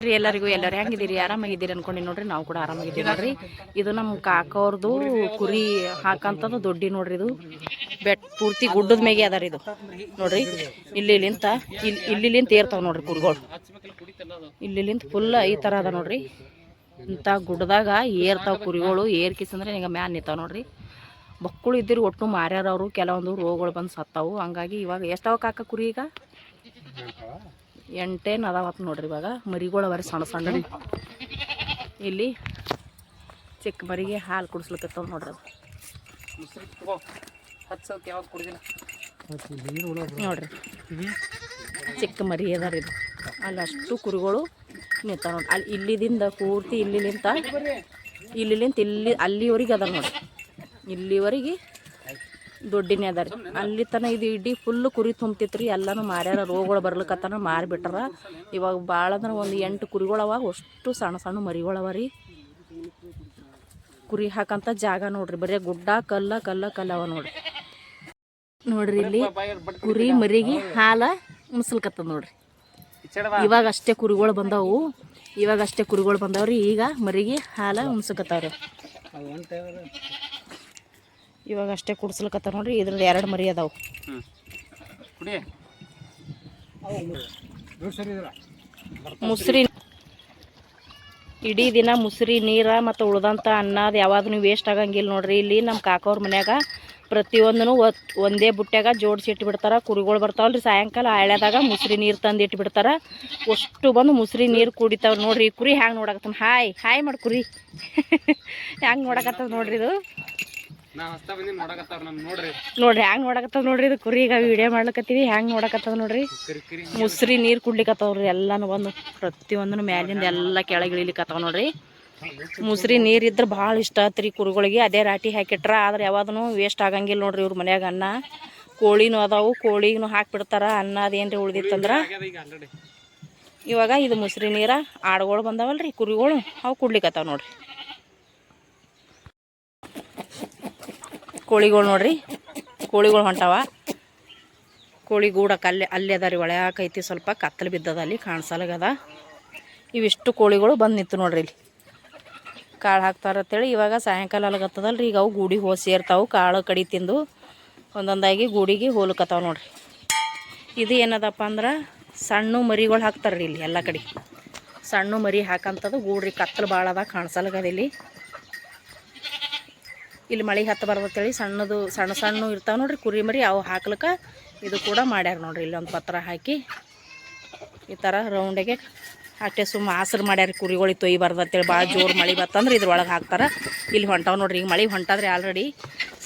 ಎಲ್ಲರಿಗೂ, ಎಲ್ಲರೂ ಹೆಂಗಿದ್ದೀರಿ? ಆರಾಮಾಗಿದ್ದೀರಿ ಅನ್ಕೊಂಡು ನೋಡ್ರಿ, ನಾವು ಕೂಡ ಆರಾಮಾಗಿದ್ದೀವಿ ನೋಡ್ರಿ. ಇದು ನಮ್ಮ ಕಾಕವ್ರದ್ದು ಕುರಿ ಹಾಕಂಥದ್ದು ದೊಡ್ಡಿ ನೋಡ್ರಿ ಇದು. ಬೆಟ್, ಪೂರ್ತಿ ಗುಡ್ಡದ ಮೇಗೆ ಅದ ರೀ ಇದು. ನೋಡ್ರಿ ಇಲ್ಲಿಲಿಂತ ಇಲ್ಲಿ ಇಲ್ಲಿಲಿಂತ ಏರ್ತಾವ ನೋಡ್ರಿ ಕುರಿಗಳು. ಇಲ್ಲಿಲಿಂತ ಫುಲ್ ಈ ಥರ ಅದ ನೋಡ್ರಿ. ಇಂಥ ಗುಡ್ಡದಾಗ ಏರ್ತಾವ ಕುರಿಗಳು ಏರ್ಕಿಸಂದ್ರೆ ಈಗ ಮ್ಯಾನ್ ನಿಂತಾವ ನೋಡ್ರಿ. ಮಕ್ಕಳು ಇದ್ದಿರಿ ಒಟ್ಟು ಮಾರ್ಯಾರ ಅವರು, ಕೆಲವೊಂದು ರೋಗಗಳು ಬಂದು ಸತ್ತಾವು. ಹಂಗಾಗಿ ಇವಾಗ ಎಷ್ಟಾವ ಕಾಕ ಕುರಿ ಈಗ? ಎಂಟೇನು ಅದಾವತ್ತು ನೋಡ್ರಿ ಇವಾಗ. ಮರಿಗಳು ಅವರಿ ಸಣ್ಣ ಸಣ್ಣ. ಇಲ್ಲಿ ಚಿಕ್ಕ ಮರಿಗೆ ಹಾಲು ಕುಡಿಸ್ಲಿಕ್ಕತ್ತವ ನೋಡ್ರಿ ಅದು. ನೋಡ್ರಿ. ಚಿಕ್ಕ ಮರಿ ಅದಾರ ಇದು. ಅಲ್ಲಿ ಅಷ್ಟು ಕುರಿಗಳು ನಿಂತಾವ ನೋಡ್ರಿ. ಅಲ್ಲಿ ಇಲ್ಲಿದಿಂದ ಪೂರ್ತಿ ಇಲ್ಲಿಲಿಂತ ಇಲ್ಲಿಲಿಂತ ಇಲ್ಲಿ ಅಲ್ಲಿವರೆಗೆ ಅದ ನೋಡ್ರಿ. ಇಲ್ಲಿವರೆಗೆ ದೊಡ್ಡಿನೇ ಅದ ರೀ. ಅಲ್ಲಿ ತನ ಇದು ಇಡೀ ಫುಲ್ ಕುರಿ ತುಂಬ್ತಿತ್ತು ರೀ ಎಲ್ಲನೂ ಮಾರ್ಯಾರ ರೋಗಗಳು ಬರ್ಲಿಕ್ಕತ್ತನ ಮಾರಿಬಿಟ್ರ. ಇವಾಗ ಭಾಳ ಅಂದ್ರೆ ಒಂದು ಎಂಟು ಕುರಿಗಳವ ಅಷ್ಟು ಸಣ್ಣ ಸಣ್ಣ ಮರಿಗಳವ ರೀ. ಕುರಿ ಹಾಕಂತ ಜಾಗ ನೋಡ್ರಿ, ಬರೀ ಗುಡ್ಡ, ಕಲ್ಲ ಕಲ್ಲ ಕಲ್ಲವ ನೋಡ್ರಿ. ನೋಡ್ರಿ ಇಲ್ಲಿ ಕುರಿ ಮರಿಗೆ ಹಾಲ ಮುಸಲ್ಕತ್ತ ನೋಡ್ರಿ. ಇವಾಗ ಅಷ್ಟೇ ಕುರಿಗಳು ಬಂದವು, ಇವಾಗ ಅಷ್ಟೇ ಕುರಿಗಳು ಬಂದವ್ರಿ, ಈಗ ಮರಿಗೆ ಹಾಲ ಉಣ್ಸಕತ್ತಾವ್ರಿ ಇವಾಗ ಅಷ್ಟೇ ಕುಡ್ಸ್ಲಕತ್ತಾರ ನೋಡ್ರಿ ಇದ್ರದ್ದು ಎರಡು ಮರಿ ಅದಾವು. ಮುಸ್ರಿ ಇಡೀ ದಿನ ಮುಸ್ರಿ ನೀರ ಮತ್ತು ಉಳ್ದಂಥ ಅನ್ನದು ಯಾವಾಗೂ ವೇಸ್ಟ್ ಆಗಂಗಿಲ್ಲ ನೋಡ್ರಿ. ಇಲ್ಲಿ ನಮ್ಮ ಕಾಕವ್ರ ಮನ್ಯಾಗ ಪ್ರತಿಯೊಂದೂ ಒಂದೇ ಬುಟ್ಟ್ಯಾಗ ಜೋಡಿಸಿ ಇಟ್ಬಿಡ್ತಾರೆ ಕುರಿಗಳು ಬರ್ತಾವಲ್ರಿ. ಸಾಯಂಕಾಲ ಹಳ್ಳ್ಯಾದಾಗ ಮುಸ್ರಿ ನೀರು ತಂದು ಇಟ್ಬಿಡ್ತಾರೆ. ಅಷ್ಟು ಬಂದು ಮುಸ್ರಿ ನೀರು ಕುಡಿತಾವೆ ನೋಡ್ರಿ. ಕುರಿ ಹ್ಯಾಂಗೆ ನೋಡಕತ್ತ ಹಾಯ್ ಹಾಯ್ ಮಾಡಿ ಕುರಿ. ಹ್ಯಾಂಗೆ ನೋಡಕತ್ತದ ನೋಡ್ರಿ ಇದು? ನೋಡ್ರಿ. ಹ್ಯಾಂಗ್ ನೋಡಕತ್ತದ ನೋಡ್ರಿ ಇದು ಕುರಿ ಈಗ ವಿಡಿಯೋ ಮಾಡ್ಲಕತ್ತೀವಿ ಹ್ಯಾಂಗ್ ನೋಡಕತ್ತದ ನೋಡ್ರಿ? ಮುಸ್ರಿ ನೀರು ಕುಡ್ಲಿಕತ್ತವ್ರಿ ಎಲ್ಲಾನು ಬಂದು ಪ್ರತಿಯೊಂದನು ಮ್ಯಾಲಿಂದ ಎಲ್ಲ ಕೆಳಗೆ ಇಳಿಲಿಕತ್ತಾವ ನೋಡ್ರಿ. ಮುಸ್ರಿ ನೀರು ಇದ್ರ ಭಾಳ ಇಷ್ಟ ಆತ್ರಿ ಕುರಿಗಳಿಗೆ ಅದೇ ರಾಟಿ ಹಾಕಿಟ್ರ ಆದ್ರೆ ಯಾವಾದನು ವೇಸ್ಟ್ ಆಗಂಗಿಲ್ಲ ನೋಡ್ರಿ ಇವ್ರ ಮನ್ಯಾಗ ಅನ್ನ. ಕೋಳಿನೂ ಅದಾವು ಕೋಳಿಗೂ ಹಾಕ್ಬಿಡ್ತಾರ ಅನ್ನ ಅದೇನ್ರಿ ಉಳ್ದಿತ್ತಂದ್ರ. ಇವಾಗ ಇದು ಮುಸ್ರಿ ನೀರ ಆಡುಗಳು ಬಂದಾವಲ್ರಿ ಕುರಿಗಳು ಅವು ಕುಡ್ಲಿಕತ್ತಾವ ನೋಡ್ರಿ. ಕೋಳಿಗಳು ನೋಡ್ರಿ. ಕೋಳಿಗಳು ಹೊಂಟಾವ. ಕೋಳಿ ಗೂಡಕ್ಕೆ ಅಲ್ಲೇ ಅಲ್ಲಿ ಅದ ರೀ ಸ್ವಲ್ಪ ಕತ್ತಲು ಬಿದ್ದದ ಅಲ್ಲಿ ಕಾಣಿಸಲಗದ. ಇವಿಷ್ಟು ಕೋಳಿಗಳು ಬಂದು ನಿಂತು ನೋಡ್ರಿ ಇಲ್ಲಿ. ಕಾಳು ಹಾಕ್ತಾರಂತೇಳಿ ಇವಾಗ ಸಾಯಂಕಾಲ ಅಲ್ಗತ್ತದಲ್ರಿ. ಈಗ ಅವು ಗೂಡಿ ಹೋ ಸೇರ್ತಾವು, ಕಾಳು ಕಡಿ ತಿಂದು ಒಂದೊಂದಾಗಿ ಗೂಡಿಗೆ ಹೋಲಕತ್ತಾವ ನೋಡ್ರಿ. ಇದು ಏನದಪ್ಪ ಅಂದ್ರೆ ಸಣ್ಣ ಮರಿಗಳು ಹಾಕ್ತಾರೆ ಇಲ್ಲಿ ಎಲ್ಲ ಕಡೆ. ಸಣ್ಣ ಮರಿ ಹಾಕಂಥದ್ದು ಗೂಡ್ರಿ ಕತ್ತಲು ಭಾಳ ಅದ ಕಾಣಿಸಲ್ಗದ ಇಲ್ಲಿ. ಇಲ್ಲಿ ಮಳೆ ಹತ್ತ ಅಂತೇಳಿ ಸಣ್ಣದು, ಸಣ್ಣ ಸಣ್ಣ ಇರ್ತಾವೆ ನೋಡ್ರಿ. ಕುರಿ ಮರಿ ಅವು ಹಾಕ್ಲಿಕ್ಕೆ ಇದು ಕೂಡ ಮಾಡ್ಯಾರ ನೋಡ್ರಿ. ಇಲ್ಲಿ ಒಂದು ಪತ್ರ ಹಾಕಿ ಈ ಥರ ರೌಂಡಿಗೆ ಅಟ್ಟೆ ಸುಮ್ಮ ಹಸ್ರು ಮಾಡ್ಯಾರ ಕುರಿಗಳಿಗೆ ತೊಯ್ಬಾರ್ದು ಅಂತೇಳಿ ಭಾಳ ಜೋರು ಮಳೆ ಬತ್ತಂದ್ರೆ ಇದ್ರೊಳಗೆ ಹಾಕ್ತಾರೆ. ಇಲ್ಲಿ ಹೊಂಟಾವೆ ನೋಡ್ರಿ. ಈಗ ಮಳೆ ಹೊಂಟಾದ್ರೆ ಆಲ್ರೆಡಿ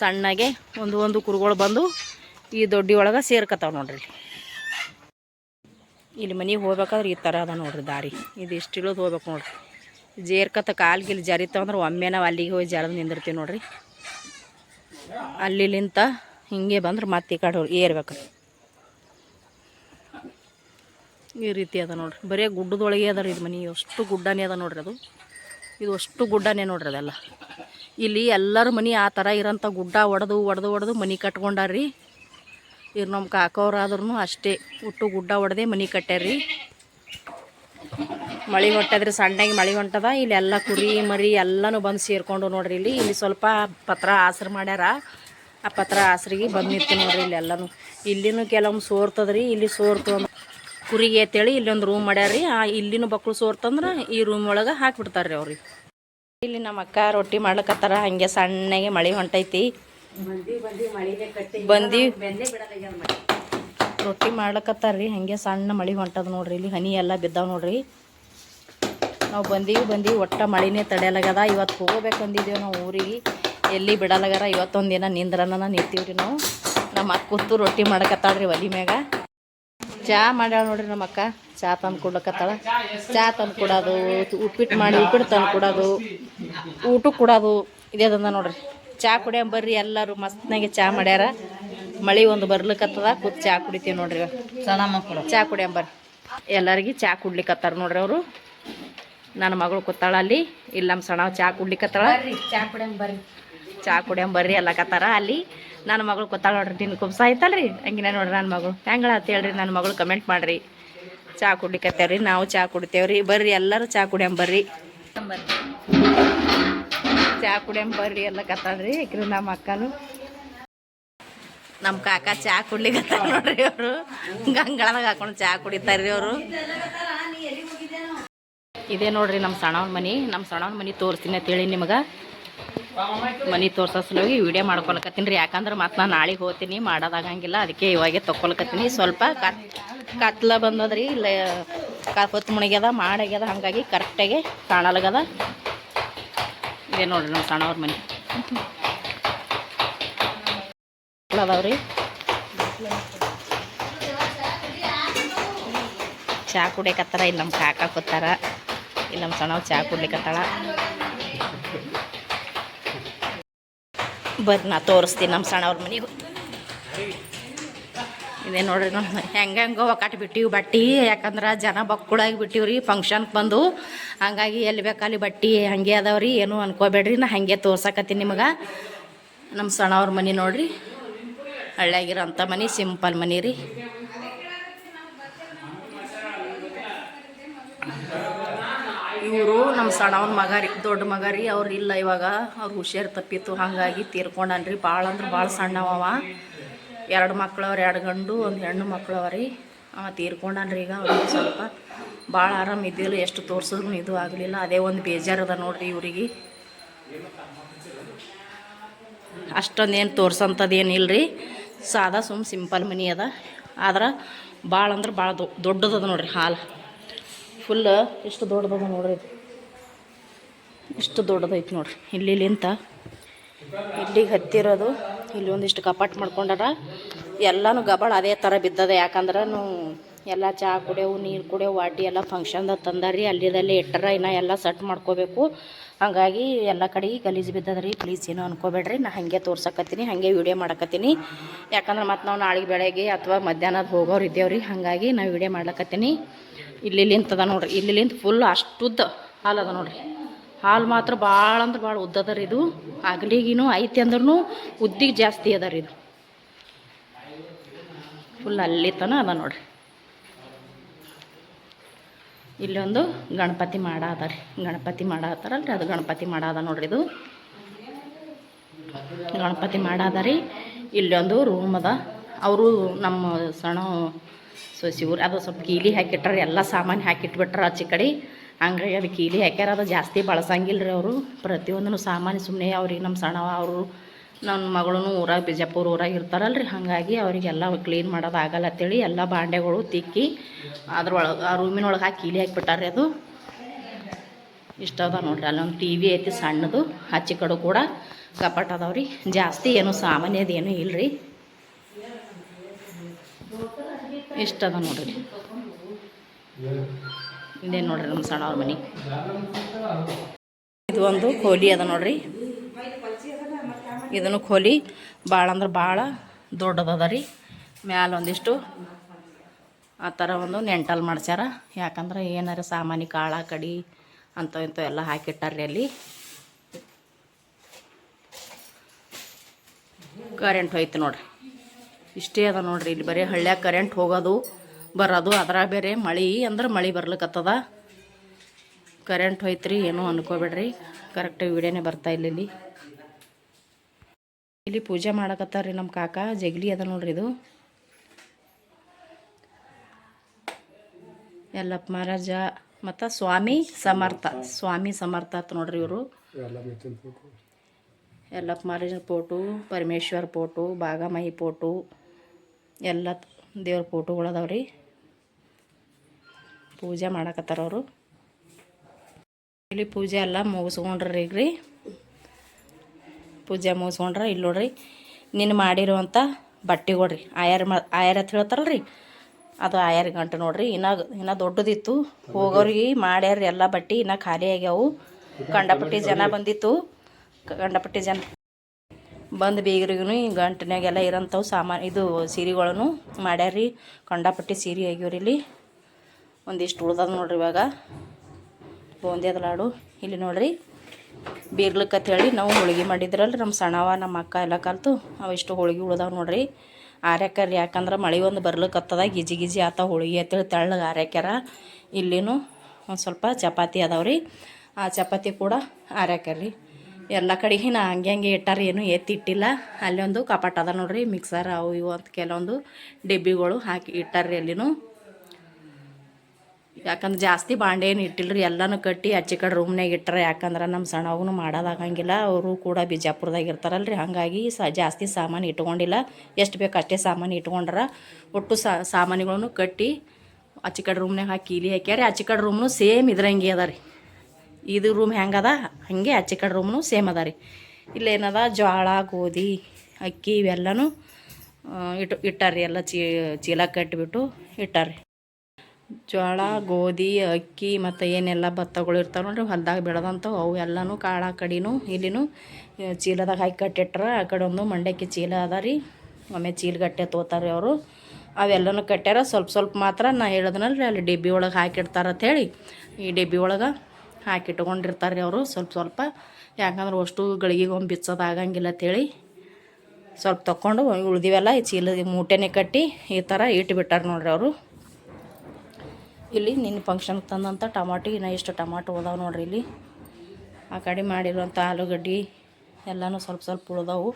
ಸಣ್ಣಗೆ ಒಂದು ಒಂದು ಕುರಿಗಳು ಬಂದು ಈ ದೊಡ್ಡಿ ಒಳಗೆ ಸೇರ್ಕತ್ತಾವೆ ನೋಡ್ರಿ ಇಲ್ಲಿ. ಮನೆಗೆ ಹೋಗ್ಬೇಕಾದ್ರೆ ಈ ಥರ ಅದ ನೋಡ್ರಿ ದಾರಿ. ಇದು ಇಷ್ಟು ಇಳೋದು ಹೋಗ್ಬೇಕು ನೋಡ್ರಿ. ಜೇರ್ಕತ್ತ ಕಾಲ್ಗಿಲ್ಲಿ ಗಿಲ್ ಜರಿತಾವಂದ್ರೆ ಒಮ್ಮೆ ನಾವು ಅಲ್ಲಿಗೆ ಹೋಗಿ ಜರದ ನಿಂದಿರ್ತೀವಿ ನೋಡ್ರಿ. ಅಲ್ಲಿಲಿಂತ ಹಿಂಗೆ ಬಂದ್ರೆ ಮತ್ತೆ ಈ ಕಡೆ ಏರ್ಬೇಕು. ಈ ರೀತಿ ಅದ ನೋಡ್ರಿ. ಬರೀ ಗುಡ್ಡದೊಳಗೆ ಅದ ರೀ ಇದು ಮನೆ. ಅಷ್ಟು ಗುಡ್ಡನೇ ಅದ ನೋಡ್ರಿ ಅದು. ಇದು ಅಷ್ಟು ಗುಡ್ಡನೇ ನೋಡ್ರಿ ಅದೆಲ್ಲ ಇಲ್ಲಿ ಎಲ್ಲರ ಮನೆ ಆ ಥರ ಇರೋಂಥ ಗುಡ್ಡ ಒಡೆದು ಒಡೆದು ಒಡೆದು ಮನೆ ಕಟ್ಕೊಂಡಾರ್ರಿ ಇವ್ರು ನಮ್ಮ ಕಾಕೋರಾದ್ರೂ ಅಷ್ಟೇ. ಹುಟ್ಟು ಗುಡ್ಡ ಒಡೆದೇ ಮನೆ ಕಟ್ಟ್ಯಾರ್ರಿ ಮಳೆ ಹೊಂಟದ್ರಿ ಸಣ್ಣಗೆ ಮಳೆ ಹೊಂಟದ. ಇಲ್ಲಿ ಎಲ್ಲ ಕುರಿ, ಮರಿ ಎಲ್ಲನೂ ಬಂದು ಸೇರ್ಕೊಂಡು ನೋಡ್ರಿ ಇಲ್ಲಿ. ಇಲ್ಲಿ ಸ್ವಲ್ಪ ಪತ್ರ ಆಸ್ರ ಮಾಡ್ಯಾರ. ಆ ಪತ್ರ ಆಸರಿಗೆ ಬಂದು ನಿಂತು ನೋಡ್ರಿ ಇಲ್ಲಿ ಎಲ್ಲನೂ. ಇಲ್ಲಿನೂ ಕೆಲವೊಂದು ಸೋರ್ತದ್ರಿ. ಇಲ್ಲಿ ಸೋರ್ತು ಕುರಿಗೆ ಅಂತೇಳಿ ಇಲ್ಲಿ ಒಂದು ರೂಮ್ ಮಾಡ್ಯಾರ್ರಿ. ಆ ಇಲ್ಲಿನೂ ಬಕ್ಳು ಸೋರ್ತಂದ್ರೆ ಈ ರೂಮ್ ಒಳಗೆ ಹಾಕ್ಬಿಡ್ತಾರ್ರಿ ಅವ್ರಿಗೆ ಇಲ್ಲಿ ನಮ್ಮ ಅಕ್ಕ ರೊಟ್ಟಿ ಮಾಡ್ಲಕತ್ತಾರ. ಹಂಗೆ ಸಣ್ಣಗೆ ಮಳೆ ಹೊಂಟೈತಿ. ಬಂದಿ ರೊಟ್ಟಿ ಮಾಡ್ಲಕತ್ತಾರ್ರಿ. ಹಂಗೆ ಸಣ್ಣ ಮಳೆ ಹೊಂಟದ ನೋಡ್ರಿ ಇಲ್ಲಿ. ಹನಿ ಎಲ್ಲ ಬಿದ್ದಾವ ನೋಡ್ರಿ. ನಾವು ಬಂದೀವಿ ಬಂದೀವಿ ಒಟ್ಟ ಮಳಿನೇ ತಡೆಯಲಾಗದ ಇವತ್ತು ಹೋಗ್ಬೇಕು ಅಂದಿದ್ದೀವಿ ನಾವು ಊರಿಗೆ. ಎಲ್ಲಿ ಬಿಡಲಾಗಾರ ಇವತ್ತೊಂದು ದಿನ ನಿಂದ್ರನ ನಿಂತೀವ್ರಿ ನಾವು. ನಮ್ಮ ಅಕ್ಕ ಕೂತು ರೊಟ್ಟಿ ಮಾಡಕತ್ತಾಳ್ರಿ ಒಲಿ ಮ್ಯಾಗ. ಚಾ ಮಾಡ್ಯಾಳ ನೋಡ್ರಿ ನಮ್ಮ ಅಕ್ಕ. ಚಾ ತಂದು ಕೊಡ್ಲಕತ್ತಾಳ. ಚಾ ತಂದು ಕೊಡೋದು ಉಪ್ಪಿಟ್ಟು ಮಾಡಿ ಉಪ್ಪಿಟ್ಟು ತಂದು ಕೊಡೋದು ಊಟಕ್ಕೆ ಕೊಡೋದು ಇದೇದಂದ ನೋಡ್ರಿ. ಚಾ ಕುಡಿಯ ಬರ್ರಿ ಎಲ್ಲರೂ ಮಸ್ತ್ನಾಗೆ ಚಾ ಮಾಡ್ಯಾರ. ಮಳೆ ಒಂದು ಬರ್ಲಿಕ್ಕತ್ತದ ಕೂತ್ ಚಾ ಕುಡಿತೀವಿ ನೋಡ್ರಿ ಚಾ ಕುಡಿಯಂಬರ್ರಿ ಎಲ್ಲರಿಗೆ ಚಾ ಕುಡ್ಲಿಕ್ಕತ್ತಾರ ನೋಡ್ರಿ ಅವರು. ನನ್ನ ಮಗಳು ಕೂತಾಳ ಅಲ್ಲಿ. ಇಲ್ಲಿ ನಮ್ಮ ಸಣ್ಣ ಚಾ ಕುಡ್ಲಿಕ್ಕತ್ತಾಳ ಚಾ ಕುಡಿಯಂ ಬರ್ರಿ. ಚಾ ಕುಡಿಯಂ ಬರ್ರಿ ಅಲ್ಲಕತ್ತಾರ ಅಲ್ಲಿ. ನನ್ನ ಮಗಳು ಕೂತಾಳ ನೋಡ್ರಿ ನಿನ್ನ ಕುಬ್ಸ ಐತಲ್ರಿ ಹಂಗಿನ ನೋಡ್ರಿ ನನ್ನ ಮಗಳು. ಹೆಂಗಳ ಅಂತ ಹೇಳ್ರಿ ನನ್ನ ಮಗಳು ಕಮೆಂಟ್ ಮಾಡ್ರಿ. ಚಾ ಕುಡ್ಲಿಕ್ಕತ್ತೇವ್ರಿ ನಾವು ಚಾ ಕುಡಿತೇವ್ರಿ. ಬರ್ರಿ ಎಲ್ಲರೂ ಚಾ ಕುಡಿಯಂ ಬರ್ರಿ. ಚಾ ಕುಡಿಯಂ ಬರ್ರಿ ಎಲ್ಲ ಕತ್ತಾಳ್ರಿ ಯಾಕ್ರಿ ನಮ್ಮ ಅಕ್ಕನು. ನಮ್ಮ ಕಾಕ ಚಾ ಕುಡ್ಲಿಕ್ಕೆ ನೋಡ್ರಿ ಅವರು. ಗಂಗಳದಾಗ ಹಾಕೊಂಡು ಚಾ ಕುಡಿತಾರ್ರಿ ಅವರು. ಇದೇ ನೋಡ್ರಿ ನಮ್ಮ ಸಣ್ಣವನ ಮನಿ. ನಮ್ಮ ಸಣ್ಣವನ ಮನಿ ತೋರಿಸ್ತೀನಿ ಅಂತೇಳಿ ನಿಮಗೆ. ಮನಿ ತೋರ್ಸೋ ವಿಡಿಯೋ ಮಾಡ್ಕೊಳಕತ್ತೀನಿ ರೀ. ಯಾಕಂದ್ರೆ ಮತ್ತೆ ನಾನು ನಾಳೆಗೆ ಹೋಗ್ತೀನಿ, ಮಾಡೋದಾಗಂಗಿಲ್ಲ. ಅದಕ್ಕೆ ಇವಾಗೆ ತೊಗೊಳಕತ್ತೀನಿ ಸ್ವಲ್ಪ ಕತ್, ಕತ್ಲ ಬಂದದ್ರಿ. ಇಲ್ಲ ಮುಣಗ್ಯದ ಮುಣಿಗ್ಯದ, ಮಾಡಾಗ್ಯದ. ಹಾಗಾಗಿ ಕರೆಕ್ಟಾಗಿ ಕಾಣಲ್ಗದ. ಇದೇ ನೋಡ್ರಿ ನಮ್ಮ ಸಣ್ಣವ್ರ ಮನೆ. ಅದಾವ್ರಿ. ಚಾ ಕುಡಿಯಕತ್ತಾರ, ಇಲ್ಲಿ ನಮ್ಮ ಕಾಕ ಕೂತಾರ. ಇಲ್ಲಿ ನಮ್ಮ ಸಣ್ಣವ್ ಚಾ ಕುಡ್ಲಿಕತ್ತಾಳ. ಬರ್ರಿ ನಾ ತೋರಿಸ್ತೀನಿ ನಮ್ಮ ಸಣ್ಣವ್ರ ಮನೆಗೆ. ಇದೇ ನೋಡ್ರಿ ನಮ್ಮ ಹೆಂಗೆ ಹೆಂಗೋ ಒಕ್ಕಟ್ಟು ಬಿಟ್ಟಿವಿ ಬಟ್ಟೆ, ಯಾಕಂದ್ರೆ ಜನ ಬಕ್ಕುಳಾಗಿ ಬಿಟ್ಟಿವ್ರಿ ಫಂಕ್ಷನ್ಗೆ ಬಂದು. ಹಂಗಾಗಿ ಎಲ್ಲಿ ಬೇಕಲ್ಲಿ ಬಟ್ಟೆ ಹಂಗೆ ಅದಾವ್ರಿ, ಏನು ಅನ್ಕೋಬೇಡ್ರಿ, ನಾ ಹಾಗೆ ತೋರ್ಸಕತ್ತೀನಿ ನಿಮಗೆ. ನಮ್ಮ ಸಣ್ಣವ್ರ ಮನೆ ನೋಡ್ರಿ. ಹಳ್ಳಿಯಾಗಿರೋಂಥ ಮನೆ ಸಿಂಪಲ್ ಮನೆ ರೀ. ಇವರು ನಮ್ಮ ಸಣ್ಣವನ ಮಗ ರೀ, ದೊಡ್ಡ ಮಗ ರೀ. ಅವ್ರು ಇಲ್ಲ ಇವಾಗ, ಅವ್ರು ಹುಷಾರು ತಪ್ಪಿತ್ತು. ಹಾಗಾಗಿ ತೀರ್ಕೊಂಡನ್ರಿ. ಭಾಳ ಅಂದ್ರೆ ಭಾಳ ಸಣ್ಣವ ಎರಡು ಮಕ್ಳು ಅವ್ರು, ಎರಡು ಗಂಡು, ಒಂದು ಹೆಣ್ಣು ಮಕ್ಳು ಅವ ರೀ. ಅವ ತೀರ್ಕೊಂಡನ್ರಿ ಈಗ. ಅವ್ರಿಗೆ ಸ್ವಲ್ಪ ಭಾಳ ಆರಾಮ ಇದ್ದಿಲ್ಲ ಎಷ್ಟು ತೋರ್ಸಿದ್ರು ಇದು ಆಗಲಿಲ್ಲ. ಅದೇ ಒಂದು ಬೇಜಾರದ ನೋಡ್ರಿ ಇವ್ರಿಗೆ. ಅಷ್ಟೊಂದೇನು ತೋರ್ಸಂಥದ್ದು ಏನಿಲ್ಲ ರೀ ಸಾದಾ ಸುಮ್ ಸಿಂಪಲ್ ಮನಿ ಅದ. ಆದ್ರೆ ಭಾಳ ಅಂದ್ರೆ ಭಾಳ ದೊಡ್ಡದದ ನೋಡ್ರಿ ಹಾಲು. ಫುಲ್ ಎಷ್ಟು ದೊಡ್ಡದದ ನೋಡ್ರಿ ಇದು. ಇಷ್ಟು ದೊಡ್ಡದೈತಿ ನೋಡ್ರಿ. ಇಲ್ಲಿ ಇಲ್ಲಿಂತ ಇಲ್ಲಿಗೆ ಹತ್ತಿರೋದು, ಇಲ್ಲಿ ಒಂದಿಷ್ಟು ಕಪಾಟ್ ಮಾಡ್ಕೊಂಡಾರ. ಎಲ್ಲನೂ ಗಬಾಳ ಅದೇ ಥರ ಬಿದ್ದದೆ. ಯಾಕಂದ್ರೆ ಎಲ್ಲ ಚಹಾ ಕುಡಿಯೋವು, ನೀರು ಕುಡಿಯೋ ವಾಟಿ ಎಲ್ಲ ಫಂಕ್ಷನ್ದಾಗ ತಂದಾರಿ ಅಲ್ಲಿದಲ್ಲಿ ಇಟ್ಟರ, ಇನ್ನು ಎಲ್ಲ ಸೆಟ್ ಮಾಡ್ಕೋಬೇಕು. ಹಾಗಾಗಿ ಎಲ್ಲ ಕಡೆಗೆ ಗಲೀಜು ಬಿದ್ದದ್ರಿ. ಪ್ಲೀಸ್ ಏನೋ ಅನ್ಕೋಬೇಡ್ರಿ. ನಾ ಹಾಗೆ ತೋರ್ಸಕತ್ತೀನಿ, ಹಾಗೆ ವಿಡಿಯೋ ಮಾಡಕತ್ತೀನಿ. ಯಾಕಂದ್ರೆ ಮತ್ತು ನಾವು ನಾಳೆಗೆ ಬೆಳಗ್ಗೆ ಅಥವಾ ಮಧ್ಯಾಹ್ನದ ಹೋಗೋರು ಇದ್ದೇವ್ರಿ. ಹಾಗಾಗಿ ನಾವು ವಿಡಿಯೋ ಮಾಡ್ಲಕತ್ತೀನಿ. ಇಲ್ಲಿಂತದ ನೋಡ್ರಿ. ಇಲ್ಲಿಂತ ಫುಲ್ ಅಷ್ಟುದ್ದ ಹಾಲು ಅದ ನೋಡ್ರಿ. ಹಾಲು ಮಾತ್ರ ಭಾಳ ಅಂದ್ರೆ ಭಾಳ ಉದ್ದದ ರೀ ಇದು. ಅಗಲಿಗಿನೂ ಐತಿ ಅಂದ್ರೂ ಉದ್ದಿಗೆ ಜಾಸ್ತಿ ಅದ ರೀ ಇದು. ಫುಲ್ ಅಲ್ಲಿ ತನ ಅದ ನೋಡ್ರಿ. ಇಲ್ಲೊಂದು ಗಣಪತಿ ಮಾಡ ಅದ ರೀ. ಗಣಪತಿ ಮಾಡ ಹತ್ತಾರಲ್ರಿ ಅದು ಗಣಪತಿ ಮಾಡ ಅದ ನೋಡ್ರಿ ಇದು. ಗಣಪತಿ ಮಾಡ ಅದ ರೀ. ಇಲ್ಲೊಂದು ರೂಮ್ ಅದ. ಅವರು ನಮ್ಮ ಸಣ್ಣ ಸೊಸಿವ್ರು ಅದು ಸ್ವಲ್ಪ ಕೀಲಿ ಹಾಕಿಟ್ಟಾರ, ಎಲ್ಲ ಸಾಮಾನು ಹಾಕಿಟ್ಬಿಟ್ರ ಆಚೆ ಕಡೆ. ಹಂಗಾಗಿ ಅದು ಕೀಲಿ ಹಾಕ್ಯಾರ, ಅದು ಜಾಸ್ತಿ ಬಳಸಂಗಿಲ್ಲ ರೀ ಅವರು. ಪ್ರತಿಯೊಂದನ್ನು ಸಾಮಾನು ಸುಮ್ಮನೆ ಅವ್ರಿಗೆ ನಮ್ಮ ಸಣ್ಣವ ಅವರು, ನನ್ನ ಮಗಳೂ ಊರಾಗ, ಬಿಜಾಪುರ ಊರಾಗ ಇರ್ತಾರಲ್ರಿ. ಹಾಗಾಗಿ ಅವರಿಗೆಲ್ಲ ಕ್ಲೀನ್ ಮಾಡೋದು ಆಗಲ್ಲ ಅಂತೇಳಿ ಎಲ್ಲ ಬಾಂಡೆಗಳು ತಿಕ್ಕಿ ಅದ್ರೊಳಗೆ, ಆ ರೂಮಿನೊಳಗೆ ಹಾಕಿ ಕೀಲಿ ಹಾಕಿಬಿಟ್ಟಾರ್ರಿ ಅದು. ಇಷ್ಟ ಅದ ನೋಡ್ರಿ, ಅಲ್ಲೊಂದು ಟಿ ವಿ ಐತಿ ಸಣ್ಣದು ಹಚ್ಚಿ ಕಡೆ ಕೂಡ ಕಪಾಟ್ ಅದಾವ್ರಿ. ಜಾಸ್ತಿ ಏನು ಸಾಮಾನ್ಯದ ಏನೂ ಇಲ್ರಿ ಇಷ್ಟ ಅದ ನೋಡ್ರಿ. ಇದೇ ನೋಡ್ರಿ ನಮ್ಮ ಸಣ್ಣ ಅವ್ರ ಮನೆ. ಇದು ಒಂದು ಕೋಲಿ ಅದ ನೋಡ್ರಿ. ಇದನ್ನು ಕೋಲಿ ಭಾಳ ಅಂದ್ರೆ ಭಾಳ ದೊಡ್ಡದದ ರೀ. ಮ್ಯಾಲ ಒಂದಿಷ್ಟು ಆ ಥರ ಒಂದು ನೆಂಟಲ್ ಮಾಡ್ಸ್ಯಾರ. ಯಾಕಂದ್ರೆ ಏನಾರ ಸಾಮಾನಿ ಕಾಳ, ಕಡಿ ಅಂಥವು ಇಂಥವು ಎಲ್ಲ ಹಾಕಿಟ್ಟಾರ್ರಿ ಅಲ್ಲಿ. ಕರೆಂಟ್ ಹೋಯ್ತು ನೋಡ್ರಿ. ಇಷ್ಟೇ ಅದ ನೋಡ್ರಿ. ಇಲ್ಲಿ ಬರೀ ಹಳ್ಳ್ಯಾಗ ಕರೆಂಟ್ ಹೋಗೋದು, ಬರೋದು ಅದ್ರಾಗ ಬೇರೆ ಮಳೆ ಅಂದ್ರೆ ಮಳೆ ಬರ್ಲಿಕ್ಕತ್ತದ ಕರೆಂಟ್ ಹೋಯ್ತ್ರಿ, ಏನೂ ಅನ್ಕೋಬೇಡ್ರಿ. ಕರೆಕ್ಟಾಗಿ ವಿಡಿಯೋನೇ ಬರ್ತಾ ಇಲ್ಲ ಇಲ್ಲಿ. ಇಲ್ಲಿ ಪೂಜೆ ಮಾಡಕತ್ತಾರ್ರಿ ನಮ್ಮ ಕಾಕ, ಜಗಲಿ ಅದ ನೋಡ್ರಿ ಇದು. ಎಲ್ಲಪ್ಪ ಮಹಾರಾಜ, ಮತ್ತು ಸ್ವಾಮಿ ಸಮರ್ಥ ಸ್ವಾಮಿ ಸಮರ್ಥ ಆತ್ ನೋಡ್ರಿ ಇವರು. ಎಲ್ಲಪ್ಪ ಮಹಾರಾಜನ ಫೋಟು ಪರಮೇಶ್ವರ್ ಫೋಟು ಭಾಗಮಹಿ ಫೋಟು ಎಲ್ಲ ದೇವ್ರ ಫೋಟೋಗಳು ರೀ. ಪೂಜೆ ಮಾಡಕತ್ತಾರ ಅವರು. ಇಲ್ಲಿ ಪೂಜೆ ಎಲ್ಲ ಮುಗಿಸ್ಕೊಂಡ್ರಿ ಈಗ ರೀ. ಪೂಜೆ ಮುಗಿಸ್ಕೊಂಡ್ರೆ ಇಲ್ಲಿ ನೋಡ್ರಿ ನಿನ್ನ ಮಾಡಿರುವಂಥ ಬಟ್ಟೆಗಳು ರೀ ಆಯರ್ ಮ, ಆಯರ್ ಅಂತ ಹೇಳ್ತಾರಲ್ಲ ರೀ, ಅದು ಆಯರ್ ಗಂಟು ನೋಡ್ರಿ. ಇನ್ನೂ ಇನ್ನೂ ದೊಡ್ಡದಿತ್ತು. ಹೋಗೋರಿಗೆ ಮಾಡ್ಯಾರ ಎಲ್ಲ ಬಟ್ಟೆ ಇನ್ನೂ ಖಾಲಿ ಆಗ್ಯಾವು. ಕಂಡಪಟ್ಟಿ ಜನ ಬಂದಿತ್ತು. ಕಂಡಪಟ್ಟಿ ಜನ ಬಂದು ಬೀಗರಿಗೂ ಗಂಟಿನಾಗೆಲ್ಲ ಇರೋಂಥವು ಸಾಮಾನು ಇದು ಸೀರೆಗಳನ್ನು ಮಾಡ್ಯಾರ್ರಿ. ಕಂಡಪಟ್ಟಿ ಸೀರೆ ಆಗ್ಯವ್ರಿ ಇಲ್ಲಿ. ಒಂದಿಷ್ಟು ಉಳ್ದದ ನೋಡ್ರಿ ಇವಾಗ. ಬೂಂದಿಯದ ಲಾಡು. ಇಲ್ಲಿ ನೋಡ್ರಿ. ಹೇಳಿ ನಾವು ಹೋಳಿಗೆ ಮಾಡಿದ್ರಲ್ಲ ನಮ್ಮ ಸಣ್ಣವ, ನಮ್ಮ ಅಕ್ಕ ಎಲ್ಲ ಕಲ್ತು. ಅವಿಷ್ಟು ಹೋಳಿಗೆ ಉಳ್ದಾವ ನೋಡ್ರಿ. ಆರ್ಯಾಕರ್ ಯಾಕಂದ್ರೆ ಮಳೆ ಒಂದು ಬರ್ಲಿಕ್ಕತ್ತದ ಗಿಜಿ ಗಿಜಿ ಆತ ಹೋಳಿಗೆ ಅಂತೇಳಿ ತೆಳ್ಳಗೆ ಆರ್ಯಾಕ್ಯಾರ. ಇಲ್ಲಿನೂ ಒಂದು ಸ್ವಲ್ಪ ಚಪಾತಿ ಅದಾವ್ರಿ. ಆ ಚಪಾತಿ ಕೂಡ ಆರ್ಯಾಕ್ಯಾರ ರೀ ಎಲ್ಲ ಕಡೆ ನಾ ಹಂಗೆ ಹಂಗೆ ಇಟ್ಟಾರ, ಏನು ಎತ್ತಿಟ್ಟಿಲ್ಲ. ಅಲ್ಲಿ ಒಂದು ಕಪಾಟ ಅದ ನೋಡ್ರಿ ಮಿಕ್ಸರ್ ಅವು ಇವು ಅಂತ ಕೆಲವೊಂದು ಡಬ್ಬಿಗಳು ಹಾಕಿ ಇಟ್ಟಾರ್ರಿ ಅಲ್ಲಿನೂ. ಯಾಕಂದ್ರೆ ಜಾಸ್ತಿ ಬಾಂಡೆ ಏನು ಇಟ್ಟಿಲ್ರಿ, ಎಲ್ಲನೂ ಕಟ್ಟಿ ಆಚೆ ಕಡೆ ರೂಮ್ನಾಗ ಇಟ್ಟರೆ ಯಾಕಂದ್ರೆ ನಮ್ಮ ಸಣ್ಣವ್ನು ಮಾಡೋದಾಗಂಗಿಲ್ಲ. ಅವರು ಕೂಡ ಬಿಜಾಪುರದಾಗ ಇರ್ತಾರಲ್ರಿ, ಹಾಗಾಗಿ ಸ ಜಾಸ್ತಿ ಸಾಮಾನು ಇಟ್ಕೊಂಡಿಲ್ಲ. ಎಷ್ಟು ಬೇಕು ಅಷ್ಟೇ ಸಾಮಾನು ಇಟ್ಕೊಂಡ್ರೆ. ಒಟ್ಟು ಸಾಮಾನುಗಳನ್ನು ಕಟ್ಟಿ ಆಚೆ ಕಡೆ ರೂಮ್ನಾಗ ಹಾಕಿ ಇಲಿ ಹಾಕ್ಯಾರ ಆಚೆ ಕಡೆ ರೂಮ್ನು ಸೇಮ್ ಇದ್ರಂಗೆ ಅದ ರೀ. ಇದು ರೂಮ್ ಹೆಂಗದ ಹಾಗೆ ಆಚೆ ಕಡೆ ರೂಮ್ನು ಸೇಮ್ ಅದ ರೀ. ಇಲ್ಲೇನದ? ಜೋಳ ಗೋಧಿ, ಅಕ್ಕಿ ಇವೆಲ್ಲನೂ ಇಟ್ಟು ಇಟ್ಟು ಇಟ್ಟಾರ್ರಿ ಎಲ್ಲ ಚೀಲ ಕಟ್ಟಿಬಿಟ್ಟು ಇಟ್ಟಾರ್ರಿ ಜೋಳ ಗೋಧಿ, ಅಕ್ಕಿ ಮತ್ತು ಏನೆಲ್ಲ ಭತ್ತಗಳು ಇರ್ತಾವೆ ನೋಡ್ರಿ, ಹೊಲ್ದಾಗ ಬೆಳೆದಂಥವು ಅವು ಎಲ್ಲನೂ ಕಾಳ ಕಡಿನೂ ಇಲ್ಲಿನೂ ಚೀಲದಾಗ ಹಾಕಿ ಕಟ್ಟಿಟ್ರ. ಆ ಕಡೆ ಒಂದು ಮಂಡಕ್ಕಿ ಚೀಲ ಅದ ರೀ. ಒಮ್ಮೆ ಚೀಲಗಟ್ಟೆ ತೋತಾರೆ ಅವರು. ಅವೆಲ್ಲನೂ ಕಟ್ಟ್ಯಾರ ಸ್ವಲ್ಪ ಸ್ವಲ್ಪ ಮಾತ್ರ ನಾ ಹೇಳಿದ್ನಲ್ರಿ, ಅಲ್ಲಿ ಡಬ್ಬಿ ಒಳಗೆ ಹಾಕಿಡ್ತಾರಂಥೇಳಿ ಈ ಡಬ್ಬಿ ಒಳಗೆ ಹಾಕಿಟ್ಕೊಂಡಿರ್ತಾರೆ ರೀ ಅವರು. ಸ್ವಲ್ಪ ಸ್ವಲ್ಪ. ಯಾಕಂದ್ರೆ ಅಷ್ಟು ಗಳಿಗೆಗೆ ಒಂದು ಬಿಚ್ಚೋದು ಆಗಂಗಿಲ್ಲ ಅಂತೇಳಿ ಸ್ವಲ್ಪ ತಗೊಂಡು ಉಳ್ದಿವೆಲ್ಲ, ಈ ಮೂಟೆನೆ ಕಟ್ಟಿ ಈ ಥರ ಇಟ್ಬಿಟ್ಟಾರೆ ನೋಡ್ರಿ ಅವರು. ಇಲ್ಲಿ ನಿನ್ನ ಫಂಕ್ಷನ್ಗೆ ತಂದಂಥ ಟಮಾಟಿ, ಇನ್ನೂ ಇಷ್ಟು ಟಮಾಟೊ ಉಳ್ದಾವೆ ನೋಡ್ರಿ ಇಲ್ಲಿ. ಆ ಕಡೆ ಮಾಡಿರುವಂಥ ಆಲೂಗಡ್ಡೆ ಎಲ್ಲನೂ ಸ್ವಲ್ಪ ಸ್ವಲ್ಪ ಉಳಿದಾವು.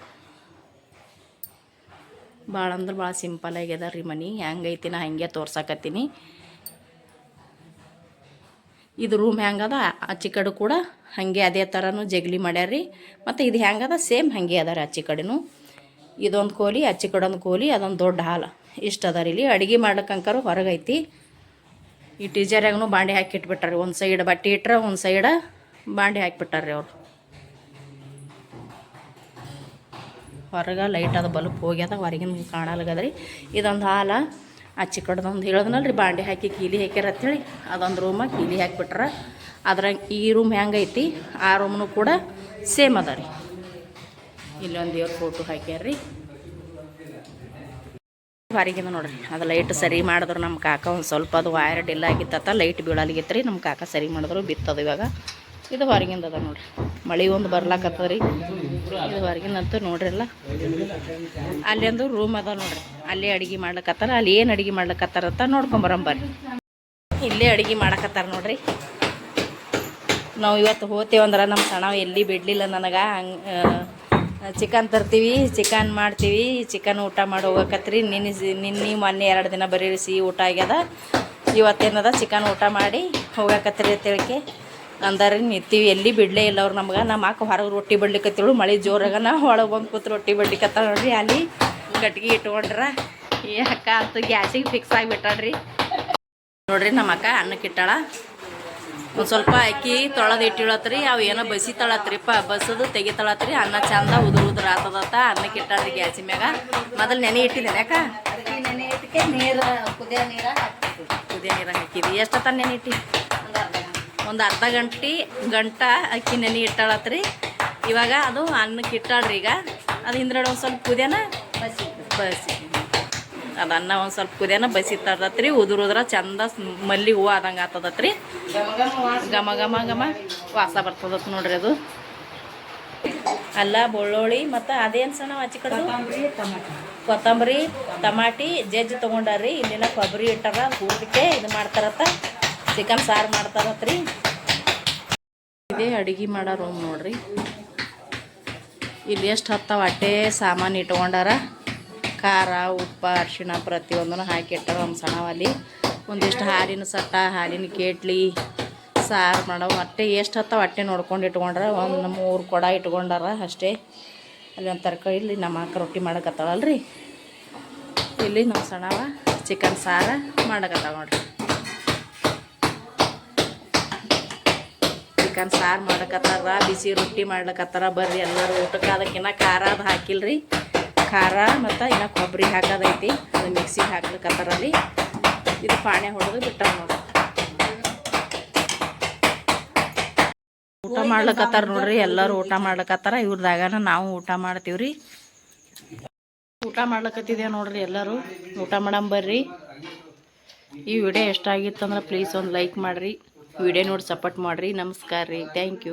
ಭಾಳ ಅಂದ್ರೆ ಭಾಳ ಸಿಂಪಲ್ ಆಗ್ಯದ ರೀ ಮನೆ. ಹೆಂಗೈತಿ ನಾ ಹಂಗೆ ತೋರ್ಸಕತ್ತೀನಿ. ಇದು ರೂಮ್ ಹೆಂಗದ ಆಚೆ ಕಡೆ ಕೂಡ ಹಾಗೆ ಅದೇ ಥರನೂ ಜಗಲಿ ಮಾಡ್ಯಾರ್ರಿ. ಮತ್ತು ಇದು ಹೆಂಗದ ಸೇಮ್ ಹಾಗೆ ಅದ ರೀ ಆಚೆ ಇದೊಂದು ಕೋಲಿ ಆಚೆ ಕಡೆ ಕೋಲಿ, ಅದೊಂದು ದೊಡ್ಡ ಹಾಲು. ಇಷ್ಟು ಅದ ರೀ ಇಲ್ಲಿ. ಅಡುಗೆ ಮಾಡ್ಲಿಕ್ಕಂಕರು ಹೊರಗೈತಿ. ಈ ಟೀಚರ್ಯಾಗೂ ಬಾಂಡೆ ಹಾಕಿ ಇಟ್ಬಿಟ್ಟಾರೆ ಒಂದು ಸೈಡ್ ಬಟ್ಟೆ ಇಟ್ಟರೆ ಒಂದು ಸೈಡ ಬಾಂಡೆ ಹಾಕಿಬಿಟ್ಟಾರೆ ಅವರು. ಹೊರಗೆ ಲೈಟ್ ಅದು ಬಲ್ಪ್ ಹೋಗ್ಯದ. ಹೊರಗಿನ ಕಾಣಲ್ಗದ್ರಿ. ಇದೊಂದು ಹಾಲ. ಆಚೆ ಕಡೆದೊಂದು ಹೇಳಿದ್ನಲ್ರಿ, ಬಾಂಡೆ ಹಾಕಿ ಕೀಲಿ ಹಾಕ್ಯಾರ ಅಂತೇಳಿ, ಅದೊಂದು ರೂಮ ಕೀಲಿ ಹಾಕಿಬಿಟ್ರೆ. ಅದ್ರಾಗ ಈ ರೂಮ್ ಹೆಂಗೈತಿ ಆ ರೂಮ್ನು ಕೂಡ ಸೇಮ್ ಅದ ರೀ. ಇಲ್ಲೊಂದು ದೇವ್ರ ಫೋಟೋ ಹಾಕ್ಯಾರ್ರಿ. ಹೊರಗಿಂದ ನೋಡ್ರಿ, ಅದು ಲೈಟ್ ಸರಿ ಮಾಡಿದ್ರು ನಮ್ಮ ಕಾಕ ಒಂದು ಸ್ವಲ್ಪ ಅದು ವೈರ್ ಡಿಲ್ ಆಗಿತ್ತ ಲೈಟ್ ಬೀಳಲಿಗಿತ್ತು ರೀ ನಮ್ಮ ಕಾಕ ಸರಿ ಮಾಡಿದ್ರು, ಬಿತ್ತದು ಇವಾಗ. ಇದು ಹೊರಗಿಂದ ಅದ ನೋಡ್ರಿ. ಮಳೆ ಒಂದು ಬರ್ಲಾಕತ್ತದ ರೀ ಇದು ಹೊರಗಿನಂತೂ ನೋಡ್ರಿ ಎಲ್ಲ ಅಲ್ಲಿ ಒಂದು ರೂಮ್ ಅದ ನೋಡ್ರಿ. ಅಲ್ಲೇ ಅಡುಗೆ ಮಾಡ್ಲಕತ್ತಾರ, ಅಲ್ಲಿ ಏನು ಅಡುಗೆ ಮಾಡ್ಲಕತ್ತಾರ ಅಂತ ನೋಡ್ಕೊಂಬರಂಬರ್ರಿ ಇಲ್ಲೇ ಅಡುಗೆ ಮಾಡಕತ್ತಾರ ನೋಡ್ರಿ. ನಾವು ಇವತ್ತು ಹೋಗ್ತೇವಂದ್ರೆ ನಮ್ಮ ಸಣ್ಣ ಎಲ್ಲಿ ಬಿಡಲಿಲ್ಲ ನನಗೆ. ಚಿಕನ್ ತರ್ತೀವಿ, ಚಿಕನ್ ಮಾಡ್ತೀವಿ, ಚಿಕನ್ ಊಟ ಮಾಡಿ ಹೋಗಕತ್ರಿ. ನಿನ್ನೆ ನಿನ್ನೆ, ಮೊನ್ನೆ ಎರಡು ದಿನ ಬರೀ ಸಿಹಿ ಊಟ ಆಗ್ಯದ. ಇವತ್ತೇನದ? ಚಿಕನ್ ಊಟ ಮಾಡಿ ಹೋಗಕತ್ರಿ ಅಂತೇಳಿಕೆ. ಅಂದಾರಿ ನಿಂತೀವಿ ಎಲ್ಲಿ ಬಿಡಲೇ ಇಲ್ಲ ಅವ್ರು ನಮ್ಗೆ. ನಮ್ಮ ಅಕ್ಕ ಹೊರಗೆ ರೊಟ್ಟಿ ಬಿಡ್ಲಿಕ್ಕತ್ತಿಳು ಮಳೆ ಜೋರಾಗ ನಾ ಒಳಗೆ ಬಂದು ಕೂತು ರೊಟ್ಟಿ ಬಡ್ಲಿಕತ್ತ ನೋಡ್ರಿ. ಅಲ್ಲಿ ಕಟ್ಗೆ ಇಟ್ಕೊಂಡ್ರ. ಈ ಅಕ್ಕ ಅಂತ ಗ್ಯಾಸಿಗೆ ಫಿಕ್ಸ್ ಆಗಿಬಿಟ್ಟಾಳ್ರಿ. ನೋಡ್ರಿ ನಮ್ಮ ಅಕ್ಕ ಅನ್ನಕ್ಕೆ ಇಟ್ಟಾಳ. ಒಂದು ಸ್ವಲ್ಪ ಅಕ್ಕಿ ತೊಳೆದು ಇಟ್ಟಿಳತ್ರಿ ಅವು ಏನೋ ಬಸಿತಾಳತ್ರಿಪ್ಪ ಬಸದು ತೆಗಿತಾಳತ್ರಿ ಅನ್ನ ಚಂದ ಉದುರು ಉದುರು ಆತದತ್ತ ಅನ್ನಕ್ಕೆ ಇಟ್ಟಾಳ್ರಿ ಗ್ಯಾಸಿ ಮ್ಯಾಗ. ಮೊದಲು ನೆನೆ ಇಟ್ಟಿದ್ದೇನೆ ಯಾಕ ನೆನೆ ಇಟ್ಟಕ್ಕೆ ನೀರು ಕುದಿಯೋ ನೀರ ಕುದಿಯ ನೀರು ಹಾಕಿದ್ವಿ ಎಷ್ಟೊತ್ತ ನೆನೆ ಇಟ್ಟಿ? ಒಂದು ಅರ್ಧ ಗಂಟೆ ಗಂಟ ಅಕ್ಕಿ ನೆನೆ ಇಟ್ಟಾಳತ್ರಿ. ಇವಾಗ ಅದು ಅನ್ನಕ್ಕೆ ಇಟ್ಟಾಳ್ರಿ ಈಗ. ಅದು ಹಿಂದ್ರಡೆ ಒಂದು ಸ್ವಲ್ಪ ಕುದಿಯನ ಬಸಿ ಬಸಿ. ಅದು ಅನ್ನ ಒಂದು ಸ್ವಲ್ಪ ಕುದಿಯನ ಬಸಿ ಉದುರು ಉದ್ರ ಚಂದ ಮಲ್ಲಿ ಹೂವು ಆದಂಗೆ ಆತದತ್ರಿ. ಘಮ ಘಮ ಘಮ ವಾಸ ಬರ್ತದತ್ ನೋಡ್ರಿ ಅದು. ಅಲ್ಲ, ಬೆಳ್ಳುಳ್ಳಿ ಮತ್ತು ಅದೇನು ಸಣ್ಣ ಆಚೆ ಕಡೆ? ಕೊತ್ತಂಬರಿ, ಟಮಾಟಿ, ಜಜ್ಜಿ ತೊಗೊಂಡಾರ್ರಿ. ಇಲ್ಲಿನ ಕೊಬ್ಬರಿ ಇಟ್ಟಾರ ಹೂಡಿಕೆ ಇದು ಮಾಡ್ತಾರತ್ತ. ಚಿಕನ್ ಸಾರು ಮಾಡ್ತಾರತ್ರಿ. ಇದೇ ಅಡುಗೆ ಮಾಡೋ ರೂಮ್ ನೋಡ್ರಿ. ಇಲ್ಲಿ ಎಷ್ಟು ಹತ್ತಾವ? ಅಟ್ಟೆ, ಸಾಮಾನು ಇಟ್ಕೊಂಡಾರ. ಖಾರ, ಉಪ್ಪು, ಅರಿಶಿಣ ಪ್ರತಿಯೊಂದನ್ನು ಹಾಕಿ ಇಟ್ಟಾರ ನಮ್ಮ ಸಣ್ಣವಲ್ಲಿ ಒಂದಿಷ್ಟು ಹಾಲಿನ ಸಟ್ಟ, ಹಾಲಿನ ಕೇಟ್ಲಿ, ಸಾರು ಮಾಡೋ ಅಟ್ಟೆ ಎಷ್ಟು ಹತ್ತಾವ? ಅಟ್ಟೆ ನೋಡ್ಕೊಂಡು ಇಟ್ಕೊಂಡ್ರ. ಒಂದು ಮೂರು ಕೊಡ ಇಟ್ಕೊಂಡಾರ ಅಷ್ಟೇ. ಅಲ್ಲಿ ಒಂದು ತರಕಾರಿ, ಇಲ್ಲಿ ನಮ್ಮ ಅಕ್ಕ ರೊಟ್ಟಿ ಮಾಡಕತ್ತಾಳಲ್ರಿ. ಇಲ್ಲಿ ನಮ್ಮ ಸಣ್ಣವ ಚಿಕನ್ ಸಾರು ಮಾಡಕತ್ತಾವ ನೋಡ್ರಿ. ಚಿಕನ್, ಸಾರು ಮಾಡಕತ್ತಾರ, ಬಿಸಿ ರೊಟ್ಟಿ ಮಾಡ್ಲಕತ್ತಾರ. ಬರ್ರಿ ಎಲ್ಲರೂ ಊಟಕ್ಕೆ. ಅದಕ್ಕಿನ್ನ ಖಾರ ಅದು ಹಾಕಿಲ್ರಿ. ಖಾರ ಮತ್ತು ಇನ್ನು ಕೊಬ್ಬರಿ ಹಾಕೋದೈತಿ. ಅದು ಮಿಕ್ಸಿಗೆ ಹಾಕ್ಲಿಕತ್ತಾರ ಅಲ್ಲಿ. ಇದು ಪಾಣೆ ಹೊಡೆದು ಬಿಟ್ಟಾರ ನೋಡ್ರಿ. ಊಟ ಮಾಡ್ಲಕತ್ತಾರ ನೋಡ್ರಿ. ಎಲ್ಲರೂ ಊಟ ಮಾಡ್ಲಕತ್ತಾರ. ಇವ್ರದಾಗನ ನಾವು ಊಟ ಮಾಡ್ತೀವ್ರಿ. ಊಟ ಮಾಡ್ಲಕತ್ತಿದ್ದೇವೆ ನೋಡ್ರಿ ಎಲ್ಲರೂ. ಊಟ ಮಾಡಂಬರ್ರಿ ಈ ವಿಡಿಯೋ ಎಷ್ಟಾಗಿತ್ತಂದ್ರೆ ಪ್ಲೀಸ್ ಒಂದು ಲೈಕ್ ಮಾಡಿರಿ. ವಿಡಿಯೋ ನೋಡಿ ಸಪೋರ್ಟ್ ಮಾಡಿರಿ. ನಮಸ್ಕಾರ ರೀ. Thank you